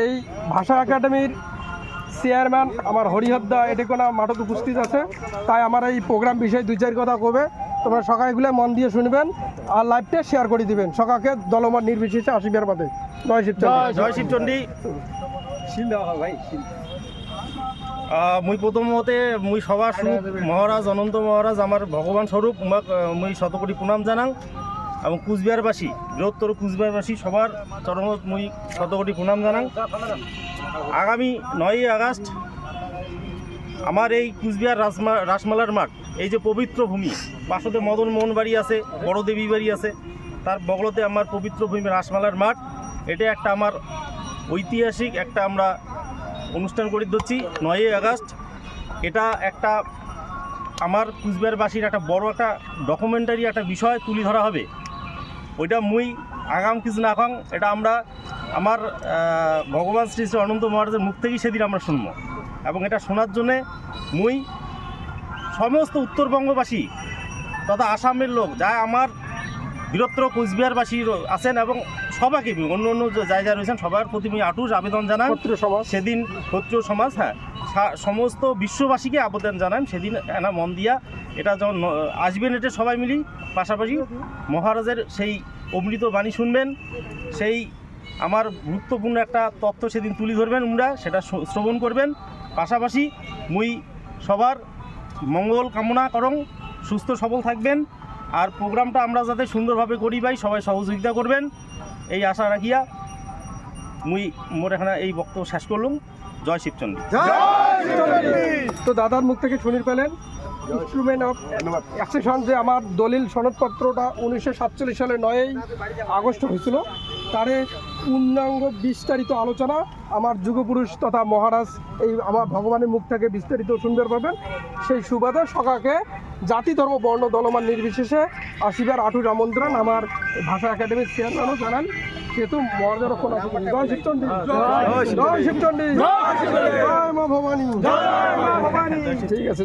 এই ভাষা একাডেমির চেয়ারম্যান আমার হরিহদ্দা এটেকোনা মাঠত উপস্থিত আছে। তাই আমার এই প্রোগ্রাম বিষয়ে দুই চার কথা কবে। তোমরা সকালগুলো মন দিয়ে শুনবেন আর লাইভটা শেয়ার করে দিবেন। সকালকে দলমত নির্বিশেষে আসিবার বাদে নয় শিবচন্দ্র জয় শিবচণ্ডী আহ, মুই প্রথমতে মুই সবার স্বরূপ মহারাজ অনন্ত মহারাজ আমার ভগবান স্বরূপ মুই শতকোটি প্রণাম জানাং। এবং কুচবিহারবাসী, বৃহত্তর কুচবিহারবাসী, সবার চরমত মুই শতকোটি প্রণাম জানাং আগামী নয়ই আগস্ট আমার এই কুচবিহার রাসমা রাসমালার মাঠ, এই যে পবিত্র ভূমি, পাশতে মদন মোহন বাড়ি আছে, বড় দেবী বাড়ি আছে, তার বগলতে আমার পবিত্র ভূমি রাসমালার মাঠ। এটা একটা আমার ঐতিহাসিক একটা আমরা অনুষ্ঠান করে দিচ্ছি নয়ই আগস্ট। এটা একটা আমার কুচবিহারবাসীর একটা বড় একটা ডকুমেন্টারি একটা বিষয় তুলে ধরা হবে। ওইটা মুই আগাম কিছু না খাং এটা আমরা আমার ভগবান শ্রী শ্রী অনন্ত মহারাজের মুখ থেকেই সেদিন আমরা শুনব। এবং এটা শোনার জন্যে মুই সমস্ত উত্তরবঙ্গবাসী তথা আসামের লোক যা আমার বৃহত্তর কোচবিহারবাসী আছেন এবং সবাইকে অন্য অন্য জায়গায় রয়েছেন সবার প্রতি আমি আটুস আবেদন জানাই। সেদিন ক্ষত্রিয় সমাজ হ্যাঁ। সমস্ত বিশ্ববাসীকে আবেদন জানান, সেদিন এনা মন দিয়া এটা যখন আসবেন এটা সবাই মিলি, পাশাপাশি মহারাজের সেই অমৃত বাণী শুনবেন, সেই আমার গুরুত্বপূর্ণ একটা তথ্য সেদিন তুলে ধরবেন উমরা, সেটা শ্রবণ করবেন। পাশাপাশি মুই সবার মঙ্গল কামনা করং, সুস্থ সবল থাকবেন, আর প্রোগ্রামটা আমরা যাতে সুন্দরভাবে করি পাই সবাই সহযোগিতা করবেন, এই আশা রাখিয়া মুই মোর এখানে এই বক্তব্য শেষ করলুম। জয় শিবচন্দ্র। তো দাদার মুখ থেকে শুনির পেলেন। ইনস্ট্রুমেন্ট অফ অ্যাকসেশন যে আমার দলিল সনদপত্রটা উনিশশো সাতচল্লিশ সালে নয়ই আগস্ট হয়েছিল তারে পূর্ণাঙ্গ বিস্তারিত আলোচনা আমার যুগপুরুষ তথা মহারাজ এই আমার ভগবানের মুখ থেকে বিস্তারিত শুনতে পাবেন। সেই সুবাদে সকাকে জাতি ধর্ম বর্ণ দলমান নির্বিশেষে আসিবার আঠুর আমন্ত্রণ আমার ভাষা একাডেমির চেয়ারম্যানও জানান সেহেতু মর্যাদা রক্ষণ জয় শিবচন্ডী। জয় শিবচন্ডী। জয় মা ভবানী। ঠিক আছে